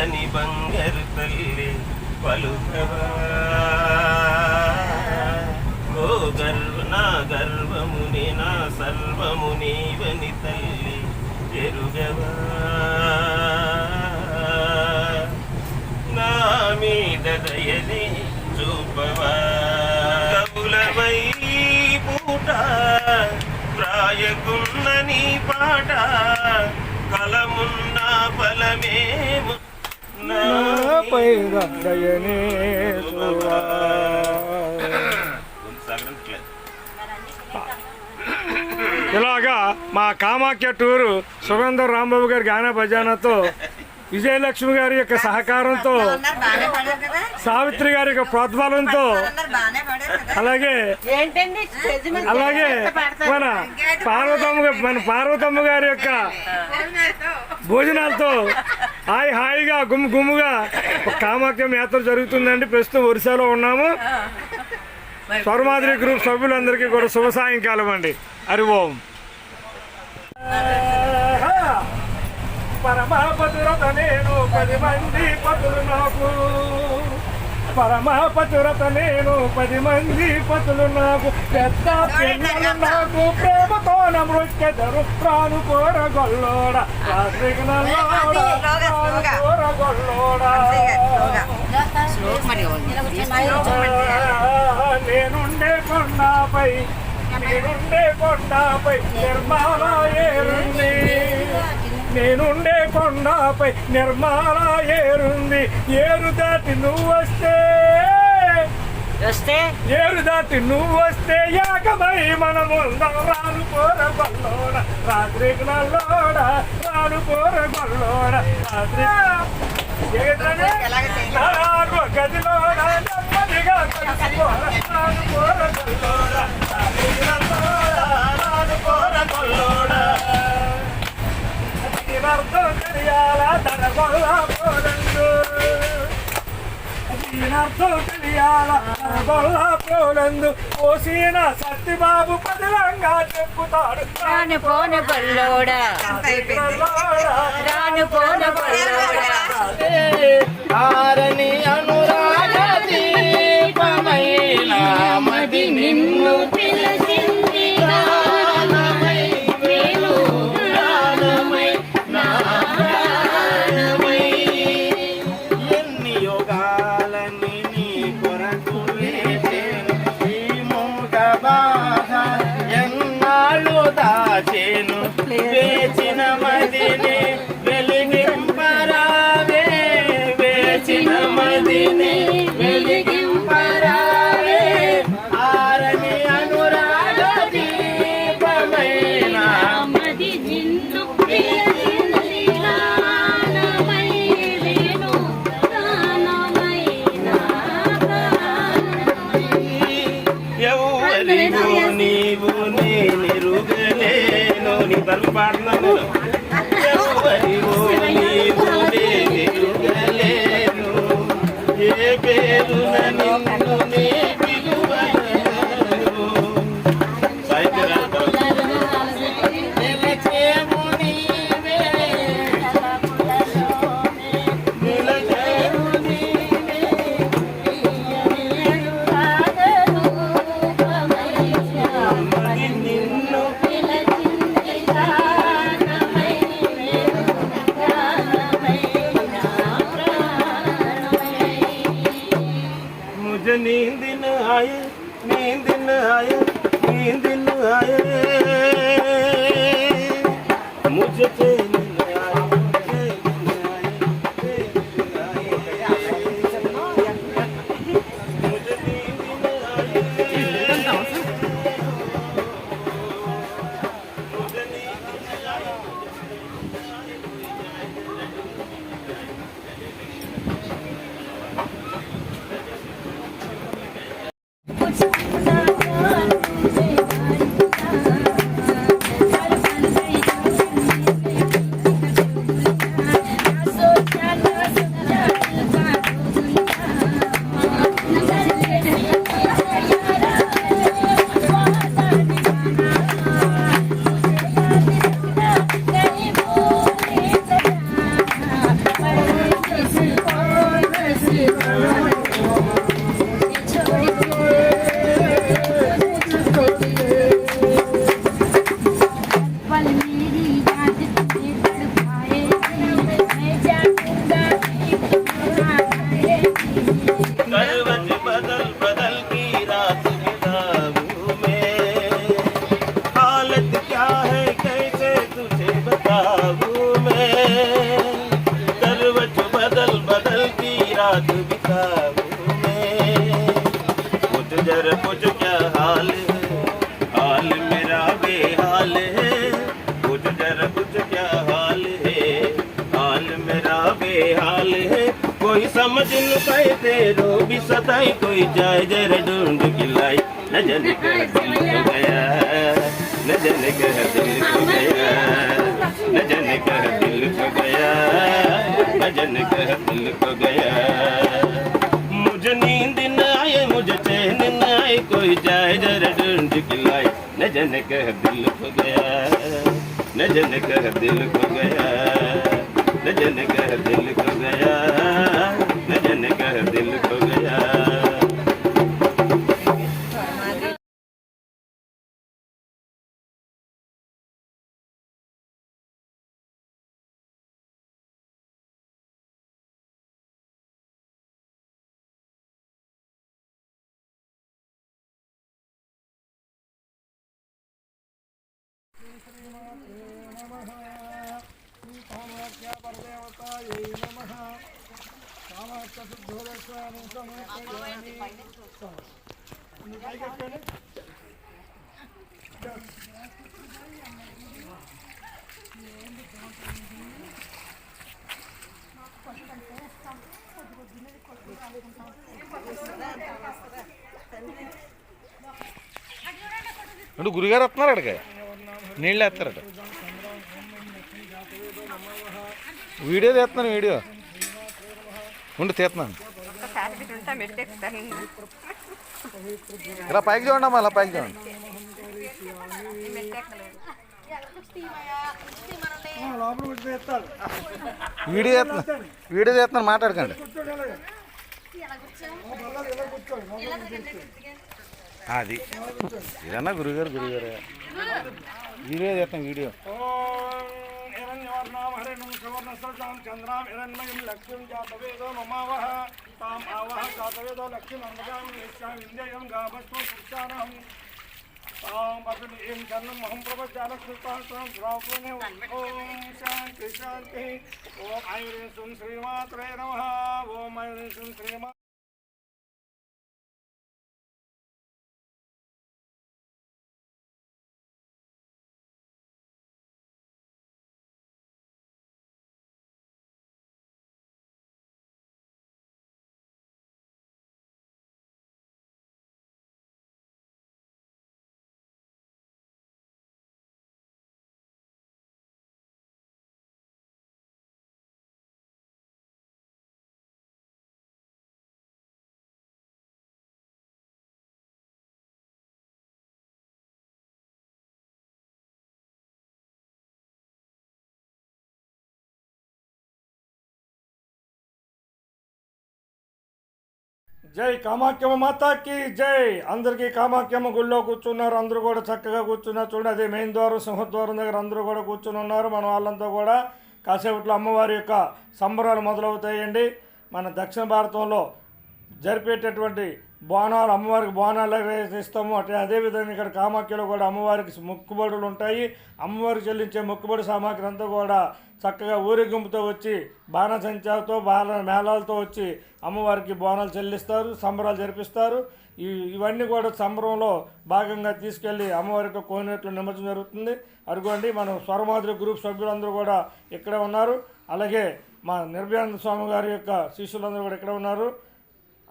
చల్లని బంగారు తల్లి పలుకవా. నా గర్వముని నా సర్వము నీవని తల్లి ఎరుగవా. నా మీద దయని చూపవా. కవులమై పూట ప్రాయకున్న నీ పాట కలమున్న ఫలమేము నాపై ఇలాగా మా కామాఖ్య టూరు సురేందర్ రాంబాబు గారి గాన భజానతో విజయలక్ష్మి గారి యొక్క సహకారంతో సావిత్రి గారి యొక్క ప్రోద్బలంతో అలాగే అలాగే? మన పార్వతమ్మ మన పార్వతమ్మ గారి యొక్క భోజనాలతో హాయి హాయిగా గుమ్ గుమ్ముగా ఒక కామాఖ్యం యాత్ర జరుగుతుందండి. ప్రస్తుతం ఒరిస్సాలో ఉన్నాము. స్వర్మాదిరి గ్రూప్ సభ్యులందరికీ కూడా శుభ సాయంకాలం అండి. హరి ఓం. పరమపతురత నేను పది మంది పతులు నాకు. పరమపతురత నేను పది మంది పతులు నాకు పెద్ద పిల్లలు నాకు ప్రేమతో నమృత్కెదరు ప్రాణు కోర గొల్లోడ రాత్రికి నల్లోడ ప్రాణు కోర గొల్లోడ మరి నేనుండే కొండపై నేనుండే కొండపై నిర్మాల ఏరుంది నేనుండే కొండపై నిర్మాల ఏరుంది. ఏరు దాటి నువ్వు వస్తే? వస్తే ఏరు దాటి నువ్వు వస్తే యాకమై మనముందాం రాను పోర గొల్లోడ రాత్రికి నల్లోడ రాను పోర గొల్లోడ రాత్రి గదిలోన నెమ్మదిగా కలిసిపోర. రాను పోర నల్లోడ రాను పోర గొల్లోడ దీనర్థం తెలియాల దీనర్థం తెలియాల పోసిన సత్యబాబు పదిలంగా చెప్పుతాడు. రాను పోను గొల్లోడా రాను పోను గొల్లోడా ఆరని అనురాగ దీపమైన మది నిన్ను ਨੀਂਦਿਨ ਆਏ ਨੀਂਦਿਨ ਆਏ ਨੀਂਦਿਨ ਆਏ। ਮੁਝ ਤੇ ರೂಪಿ ಸತಾಯಿ ಕೊಯ್ ಜಾಯ ಜರ ಡೂಂಡು ಕಿಲ್ಲಾಯ್ ನಜನ ಗಯ ನಜನ ಕಹ ದಿಲ್ ಗಯ ನಜನ ಕಹ ದಿಲ್ ಗಯ ನಜನ ಕಹ ದಿಲ್ ಗಯ ಮುಜ ನೀಂದ ನಾಯ ಮುಜ ಚೇನ ನಾಯ ಕೊಯ್ ಜಾಯ ಜರ ಡೂಂಡು ಕಿಲ್ಲಾಯ್ ನಜನ ಕಹ ದಿಲ್ ಗಯ ನಜನ ಕಹ ದಿಲ್ ಗಯ ನಜನ ಕಹ ದಿಲ್ అంటే గురుగారు వస్తున్నారు అక్కడికి నీళ్ళు వేస్తారట. వీడియో తీస్తున్నాను వీడియో. ఉండి తీస్తున్నాను. ఇలా పైకి చూడండి అమ్మా ఇలా పైకి చూడండి. వీడియో చేస్తున్నాను వీడియో చేస్తున్నాను మాట్లాడకండి. కూర్చోండి అలాగే మళ్ళీ ఇలా वीडियो देते हैं वीडियो चंद्राम लक्ष्मी जातवेदो ममावह ओम शांति शांति ओम आयुर्वेद ओम జై కామాఖ్యమ్మ మాతాకి జై. అందరికీ కామాఖ్యమ్మ గుళ్ళో కూర్చున్నారు. అందరూ కూడా చక్కగా కూర్చున్నారు. చూడండి అదే మెయిన్ ద్వారం సింహద్వారం దగ్గర అందరూ కూడా కూర్చుని ఉన్నారు. మన వాళ్ళంతా కూడా కాసేపట్లో అమ్మవారి యొక్క సంబరాలు మొదలవుతాయండి. మన దక్షిణ భారతంలో జరిపేటటువంటి బోనాలు అమ్మవారికి బోనాలు ఇస్తాము అట్లా అదేవిధంగా ఇక్కడ కామాఖ్యలో కూడా అమ్మవారికి మొక్కుబడులు ఉంటాయి. అమ్మవారికి చెల్లించే మొక్కుబడి సామాగ్రి అంతా కూడా చక్కగా ఊరేగింపుతో వచ్చి బాణసంచాలతో బాల మేళాలతో వచ్చి అమ్మవారికి బోనాలు చెల్లిస్తారు సంబరాలు జరిపిస్తారు. ఇవన్నీ కూడా సంబరంలో భాగంగా తీసుకెళ్ళి అమ్మవారికి కోనేట్లు నిమజ్జనం జరుగుతుంది. అడుగోండి మన స్వరమాధురి గ్రూప్ సభ్యులందరూ కూడా ఇక్కడే ఉన్నారు. అలాగే మా నిర్భయానంద స్వామి గారి యొక్క శిష్యులందరూ కూడా ఇక్కడే ఉన్నారు.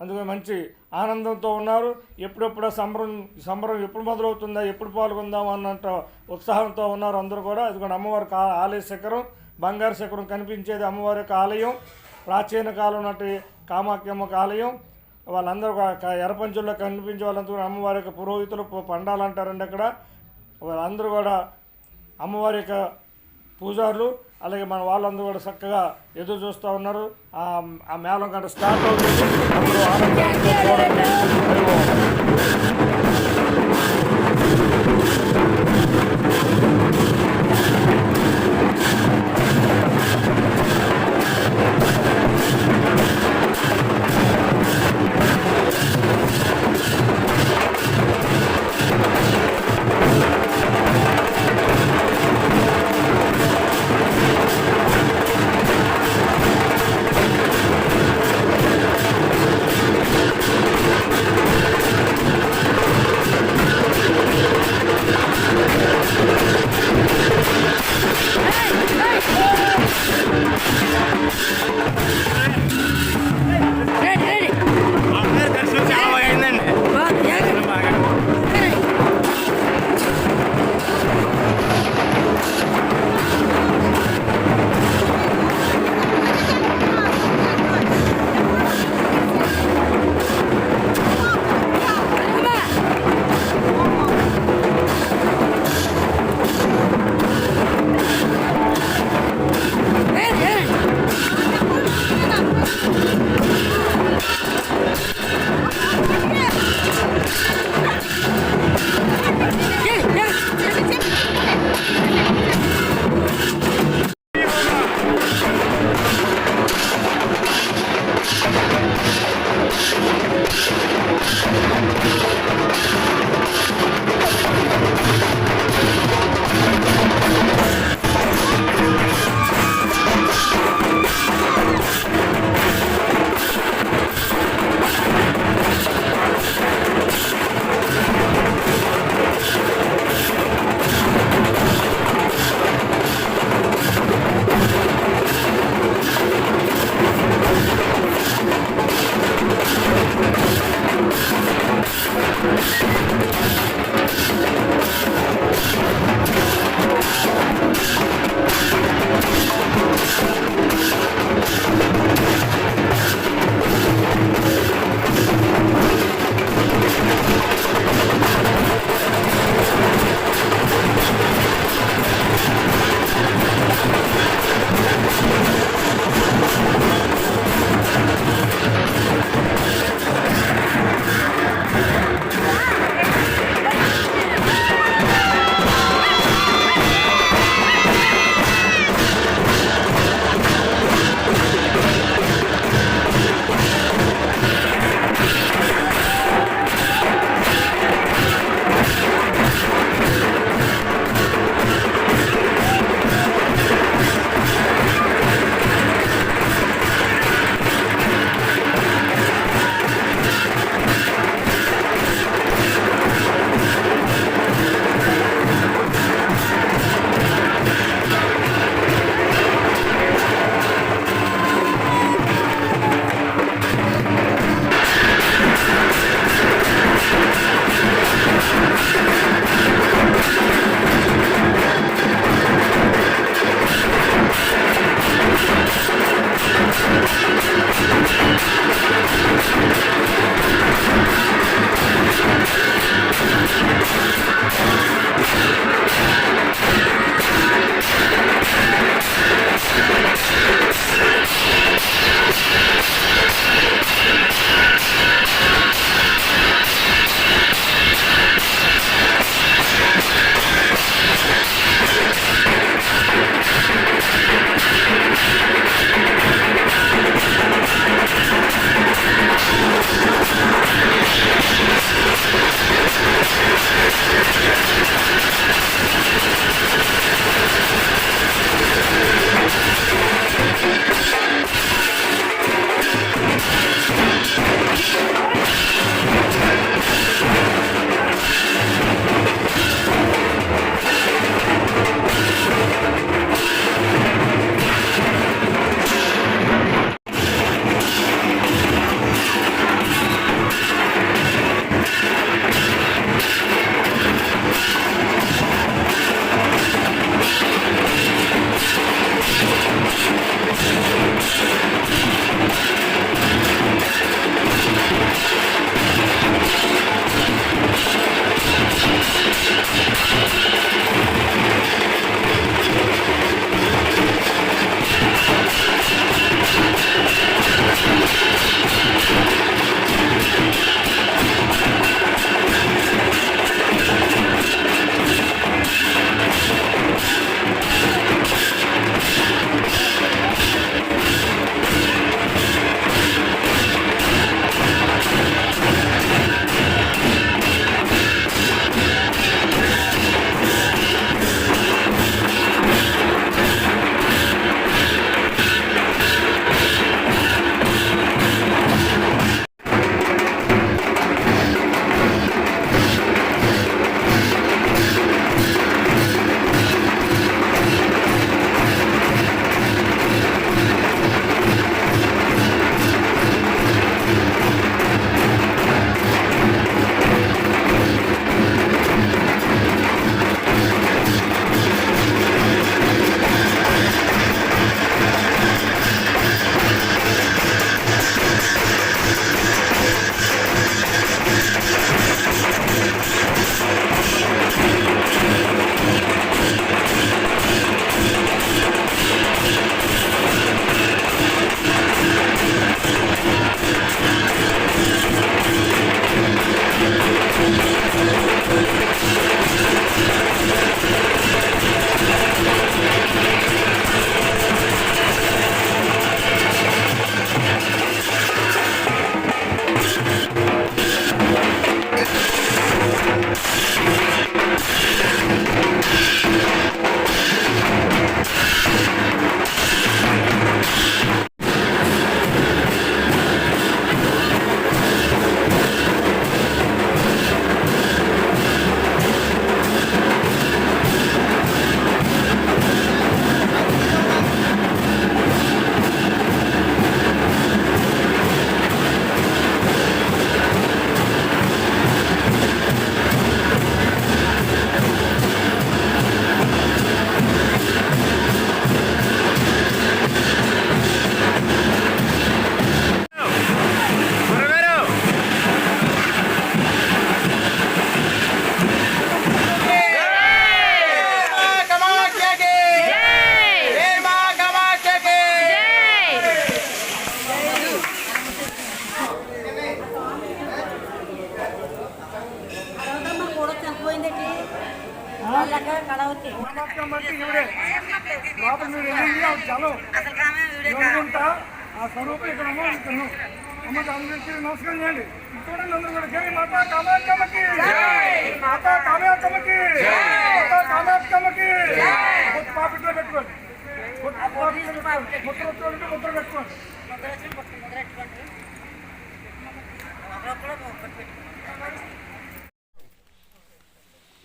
అందుకని మంచి ఆనందంతో ఉన్నారు. ఎప్పుడెప్పుడు సంబరం సంబరం ఎప్పుడు మొదలవుతుందా ఎప్పుడు పాల్గొందాం అన్నంత ఉత్సాహంతో ఉన్నారు అందరూ కూడా. అది కూడా అమ్మవారి కా- ఆలయ శిఖరం బంగారు శిఖరం కనిపించేది అమ్మవారి యొక్క ఆలయం. ప్రాచీన కాలం నాటి కామాఖ్యమ్మ ఆలయం. వాళ్ళందరూ ఎరపంచుల్లో ఎర్రపంచుల్లో కనిపించే వాళ్ళందరూ అమ్మవారి యొక్క పురోహితులు పండాలంటారండి అక్కడ. వాళ్ళందరూ కూడా అమ్మవారి యొక్క పూజారులు. అలాగే మన వాళ్ళందరూ కూడా చక్కగా ఎదురు చూస్తూ ఉన్నారు. ఆ ఆ మేళం కంటే స్టార్ట్ అవుతుంది.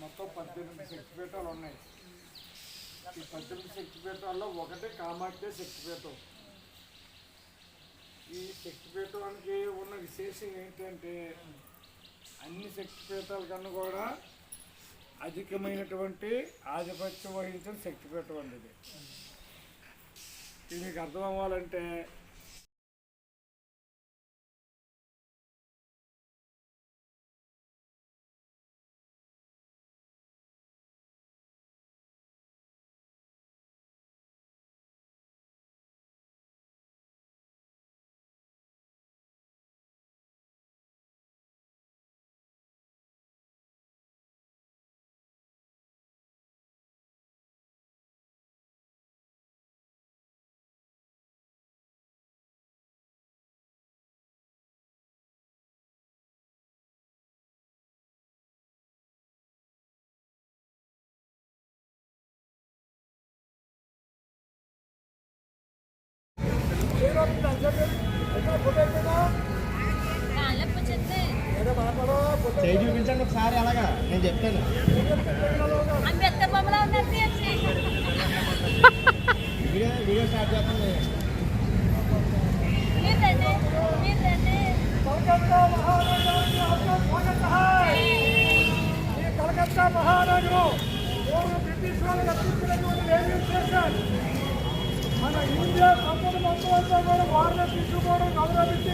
మొత్తం పద్దెనిమిది శక్తిపీఠాలు ఉన్నాయి. ఈ పద్దెనిమిది శక్తిపీఠాల్లో ఒకటి కామాఖ్య శక్తిపీఠం ఈ శక్తిపీఠానికి ఉన్న విశేషం ఏంటంటే అన్ని శక్తిపీఠాల కన్నా కూడా అధికమైనటువంటి ఆధిపత్యం వహించిన శక్తిపీఠం అండి ఇది ఇది మీకు అర్థం అవ్వాలంటే ఒకసారి అలాగా? నేను చెప్తాను వీడియో వీడియో స్టార్ట్ చేస్తాను కలకత్తా బ్రిటిష్ రైల్వే స్టేషన్. మన ఇండియా సంపద మొత్తం అంతా కూడా వారిని తీసుకోవడం అభివృద్ధి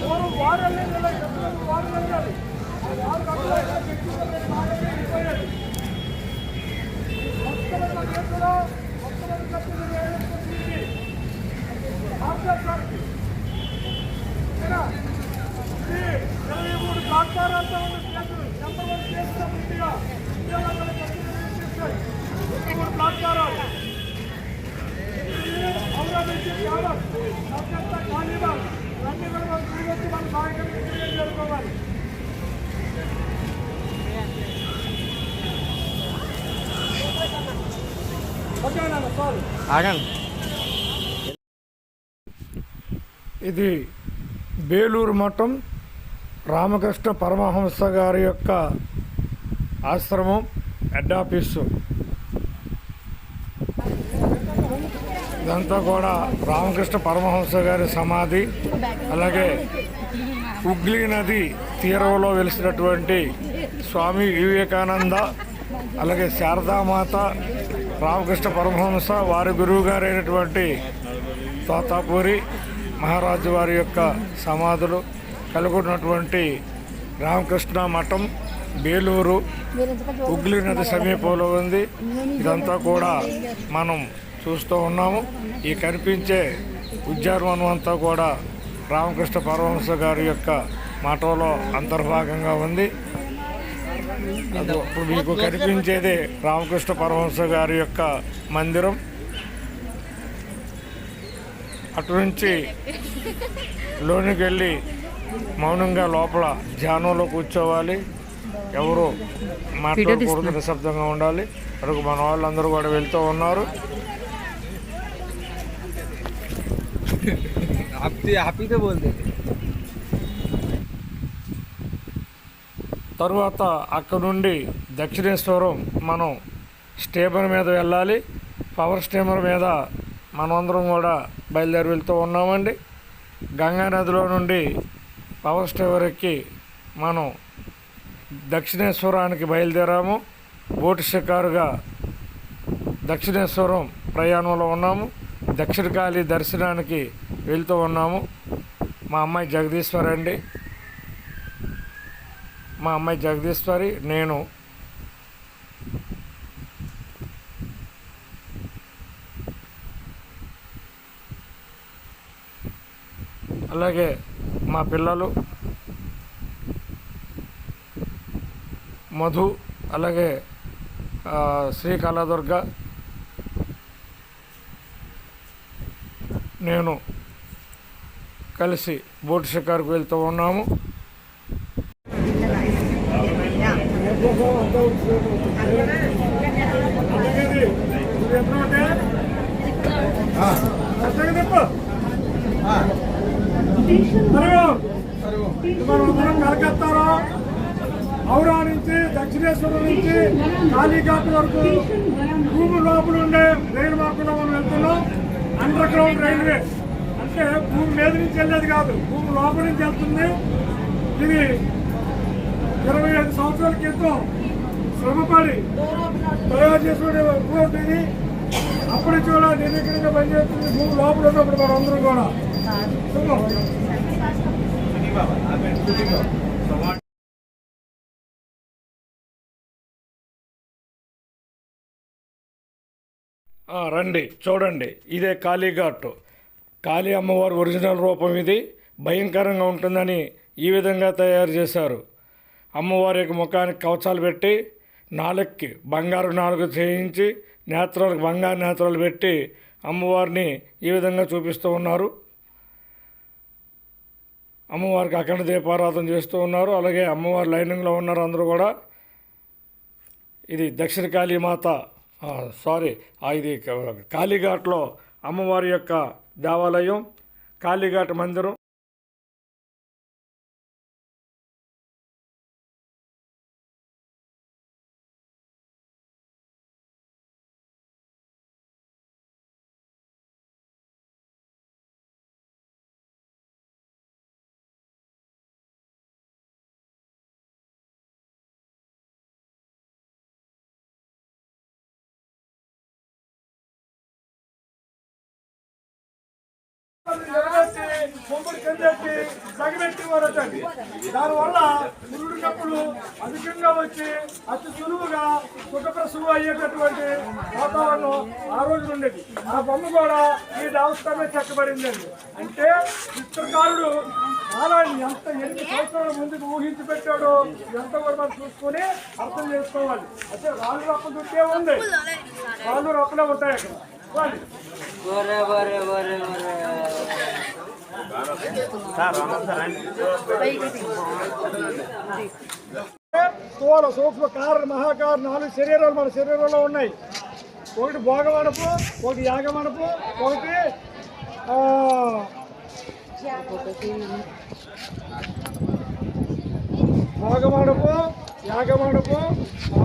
పూర్వం వారు వెళ్ళాలి వారు కట్టుకోవాలి మొత్తం దేశంలో మొత్తం కట్టిన రైల్వే స్టేషన్ భారతదేశానికి ఇక్కడ ఇది ఇరవై మూడు ప్లాట్ఫారాలతో ఉన్న స్టేషన్ ఎంతవరకు చేస్తాం ఇండియా ఇండియాలో మన కట్టిన స్టేషన్ ఇరవై మూడు ప్లాట్ఫారాలు ఇది అమరావతి గ్రామం కలకత్తా కాళీబాగ్ అన్ని కూడా మనం తిరిగి వచ్చి మన నాయకుడికి తిరిగి చేరుకోవాలి ఓకే నాన్న సారీ ఆగండి. ఇది బేలూరు మఠం రామకృష్ణ పరమహంస గారి యొక్క ఆశ్రమం హెడ్ ఆఫీసు. ఇదంతా కూడా రామకృష్ణ పరమహంస గారి సమాధి అలాగే హుగ్లీ నది తీరంలో వెలిసినటువంటి స్వామి వివేకానంద అలాగే శారదామాత రామకృష్ణ పరమహంస వారి గురువు గారైనటువంటి తోతాపూరి మహారాజు వారి యొక్క సమాధులు కలుగున్నటువంటి రామకృష్ణ మఠం బేలూరు ఉగ్లి నది సమీపంలో ఉంది. ఇదంతా కూడా మనం చూస్తూ ఉన్నాము. ఈ కనిపించే ఉద్యానవనం అంతా కూడా రామకృష్ణ పరమహంస గారి యొక్క మఠంలో అంతర్భాగంగా ఉంది. ఇప్పుడు మీకు కనిపించేది రామకృష్ణ పరమహంస గారి యొక్క మందిరం. అటు నుంచి లోనికి వెళ్ళి మౌనంగా లోపల ధ్యానంలో కూర్చోవాలి. ఎవరు మాట్లాడకూడదు నిశ్శబ్దంగా ఉండాలి. అడుగు మన వాళ్ళందరూ కూడా వెళ్తూ ఉన్నారు. హ్యాపీ తో బోల్తే తరువాత అక్కడ నుండి దక్షిణేశ్వరం మనం స్టీమర్ మీద వెళ్ళాలి. పవర్ స్టీమర్ మీద మనమందరం కూడా బయలుదేరి వెళ్తూ ఉన్నామండి. గంగా నదిలో నుండి పవర్ స్టీమర్ ఎక్కి మనం దక్షిణేశ్వరానికి బయలుదేరాము. బోటు షికారుగా దక్షిణేశ్వరం ప్రయాణంలో ఉన్నాము. దక్షిణకాళి దర్శనానికి వెళ్తూ ఉన్నాము. మా అమ్మాయి జగదీశ్వర్ అండి మా అమ్మాయి జగదీశ్వరి నేను. అలాగే మా పిల్లలు. మధు అలాగే ఆ, శ్రీ కళాదుర్గ నేను కలిసి బోటు షికారుకు వెళ్తూ ఉన్నాము మనం కలకత్తాలో ఔరా నుంచి దక్షిణేశ్వరం నుంచి కాళీఘాట్ వరకు భూమి లోపల ఉండే రైలు మార్గంలో మనం వెళ్తున్నాం అండర్ గ్రౌండ్ అంటే భూమి మీద నుంచి వెళ్ళేది కాదు. భూమి లోపల నుంచి వెళ్తుంది. ఇది ఇరవై ఐదు సంవత్సరాల క్రితం శ్రమపడి తయారు చేసుకునే రోడ్డు ఇది. అప్పటి కూడా నిర్వీకరంగా పనిచేస్తుంది. భూమి లోపల ఉన్నప్పుడు మనం అందరం కూడా. రండి. చూడండి. ఇదే కాళీఘాట్ కాళీ అమ్మవారి ఒరిజినల్ రూపం ఇది. భయంకరంగా ఉంటుందని ఈ విధంగా తయారు చేశారు. అమ్మవారి యొక్క ముఖానికి కవచాలు పెట్టి నాలుగుకి బంగారు నాలుగు చేయించి నేత్రాలకు బంగారు నేత్రాలు పెట్టి అమ్మవారిని ఈ విధంగా చూపిస్తూ ఉన్నారు. అమ్మవారికి అఖండ దీపారాధన చేస్తూ ఉన్నారు. అలాగే అమ్మవారి లైనింగ్లో ఉన్నారు అందరూ కూడా. ఇది దక్షిణ కాళీమాత సారీ ఇది కాళీఘాట్లో అమ్మవారి యొక్క దేవాలయం కాళీఘాట్ మందిరం వరదండి. దానివల్ల పురుడు నొప్పులు అధికంగా వచ్చి అతి సులువుగా సుఖప్రసవం అయ్యేటటువంటి వాతావరణం ఆ రోజు ఉండేది. ఆ బొమ్మ కూడా ఈ దేవస్థానమే చెక్కబడిందండి. అంటే చిత్రకారుడు కాలాన్ని ఎంత ఎన్ని సంవత్సరాల ముందుకు ఊహించి పెట్టాడో ఎంత మనం చూసుకొని అర్థం చేసుకోవాలి. అయితే రాళ్ళు రప్పలు చుట్టే ఉంది. రాళ్ళు రప్పలే ఉంటాయి అక్కడ. వాళ్ళు స్థూల సూక్ష్మ కారణ మహాకార నాలుగు శరీరాలు మన శరీరంలో ఉన్నాయి. ఒకటి భోగమనపు ఒకటి యాగమనపు ఒకటి భోగమనపు భోగమడపు యాగమడపు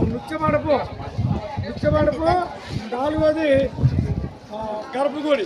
నృత్యమనపు నృత్యమడపు నాలుగోది గర్భగుడి.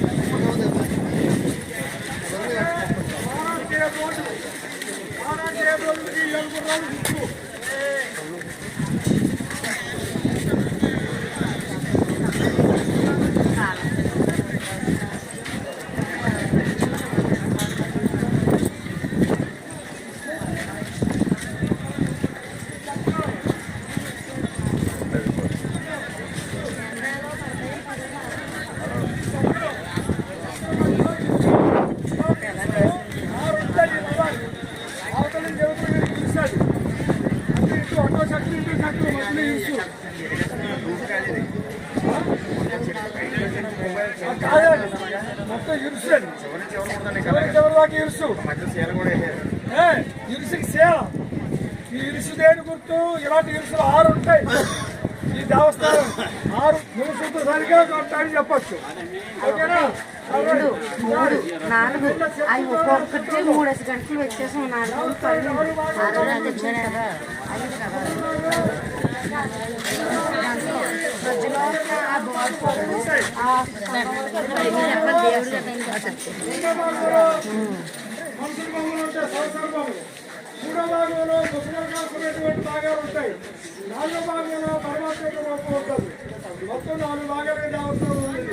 ఏడు గుర్రాలు రండి. ఆనాటికే రోజు ఆనాటికే రోజుకి ఏడు గుర్రాలు శక్తి మధ్యలో ఇరుసు. మొత్తం ఇరుసండి చివరి దాకా ఇరుసు ఇరుసుకి సేల ఈ ఇరుసు దేని గుర్తు ఇలాంటి ఇరుసులు ఆరు ఉంటాయి ఈ దేవస్థానం ఆరు మూడు సూత్ర సరిగ్గా ఉంటాయని చెప్పచ్చు ఓకేనా మూడు నాలుగు అవి ఒక్కొక్కటి మూడేసి గంటలు వచ్చేసాం నాలుగు పది ఆరు ఐదు కదా మధ్యలో ఉన్న ఆ దేవుడు మూడో భాగంలో భాగాలు ఉంటాయి నాలుగో భాగంలో పరమాత్మ ఉంటుంది మొత్తం నాలుగు భాగాలుగా ఉంది